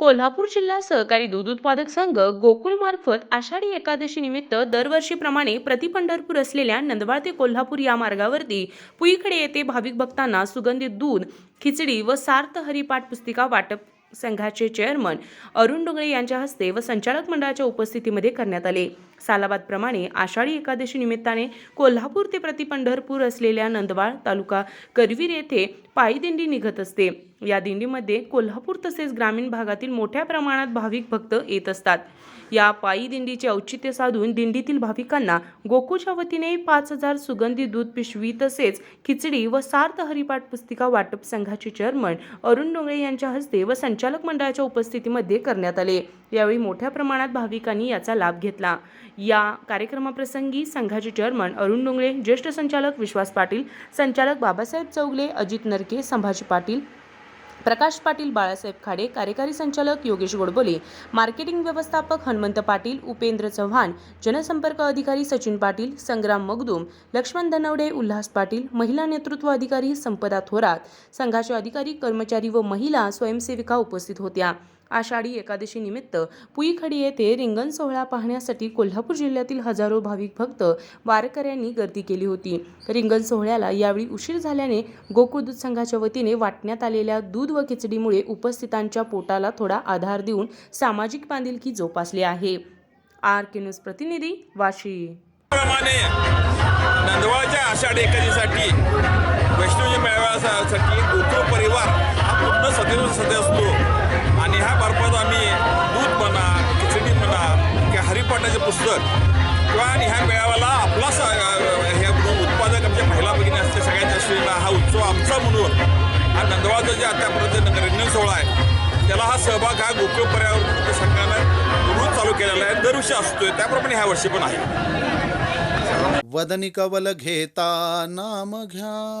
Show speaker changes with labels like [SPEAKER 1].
[SPEAKER 1] कोल्हापूर जिल्हा सहकारी दूध उत्पादक संघ गोकुळ मार्फत आषाढी एकादशी निमित्त दरवर्षीप्रमाणे प्रतिपंढरपूर असलेल्या नंदवाळ ते कोल्हापूर या मार्गावरती पुईकडे येथे भाविक भक्तांना सुगंधित दूध खिचडी व सार्थ हरिपाठ पुस्तिका वाटप संघाचे चेअरमन अरुण डोंगळे यांच्या हस्ते व संचालक मंडळाच्या उपस्थितीमध्ये करण्यात आले. सालाबादप्रमाणे आषाढी एकादशी निमित्ताने कोल्हापूर ते प्रतिपंढरपूर असलेल्या नंदवाळ तालुका करवीर येथे पायीदिंडी निघत असते. या दिंडीमध्ये कोल्हापूर तसेच ग्रामीण भागातील मोठ्या प्रमाणात भाविक भक्त येत असतात. या पायी दिंडीचे औचित्य साधून दिंडीतील भाविकांना गोकुळच्या वतीने पाच हजार सुगंधी दूध पिशवी तसेच खिचडी व सार्थ हरिपाठ पुस्तिका वाटप संघाचे चेअरमन अरुण डोंगळे यांच्या हस्ते व संचालक मंडळाच्या उपस्थितीमध्ये करण्यात आले. यावेळी मोठ्या प्रमाणात भाविकांनी याचा लाभ घेतला. या कार्यक्रमाप्रसंगी संघाचे चेअरमन अरुण डोंगळे ज्येष्ठ संचालक विश्वास पाटील संचालक बाबासाहेब चौगले अजित नरके संभाजी पाटील प्रकाश पाटील बाळासाहेब खाडे कार्यकारी संचालक योगेश गोडबोले मार्केटिंग व्यवस्थापक हनुमंत पाटील उपेंद्र चव्हाण जनसंपर्क अधिकारी सचिन पाटील संग्राम मगदूम लक्ष्मण धनवडे उल्हास पाटील महिला नेतृत्व अधिकारी संपदा थोरात संघाचे अधिकारी कर्मचारी व महिला स्वयंसेविका उपस्थित होत्या. आषाढी एकादशी निमित्त पुईखडी येथे रिंगण सोहळा पाहण्यासाठी कोल्हापूर जिल्ह्यातील हजारो भाविक भक्त वारकऱ्यांनी गर्दी केली होती. रिंगण सोहळ्याला यावेळी उशीर झाल्याने गोकुळ दूध संघाच्या वतीने वाटण्यात आलेल्या दूध व खिचडीमुळे उपस्थितांच्या पोटाला थोडा आधार देऊन सामाजिक बांधिलकी जोपासली आहे. आर के न्यूज प्रतिनिधी वाशी.
[SPEAKER 2] नंदवाळच्या आषाढी एकादशीसाठी वैष्णवजी मेळाव्यासाठी गोकुळ परिवार हा पूर्ण सदैव सदस्य असतो. किंवा पुस्तक. किंवा आणि ह्या मेळाव्याला आपला स- हे उत्पादक आमच्या महिला भगिनी असते सगळ्यांच्या असलेला हा उत्सव आमचा म्हणून. हा नंदवाळचा जे आतापर्यंत रंजन सोहळा आहे त्याला हा सहभाग हा गोकुळ पर्यावरण संघानं म्हणून चालू केलेला आहे. दरवर्षी असतोय. त्याप्रमाणे ह्या वर्षी पण आहे.
[SPEAKER 3] वदनी कवल घेता नाम घ्या.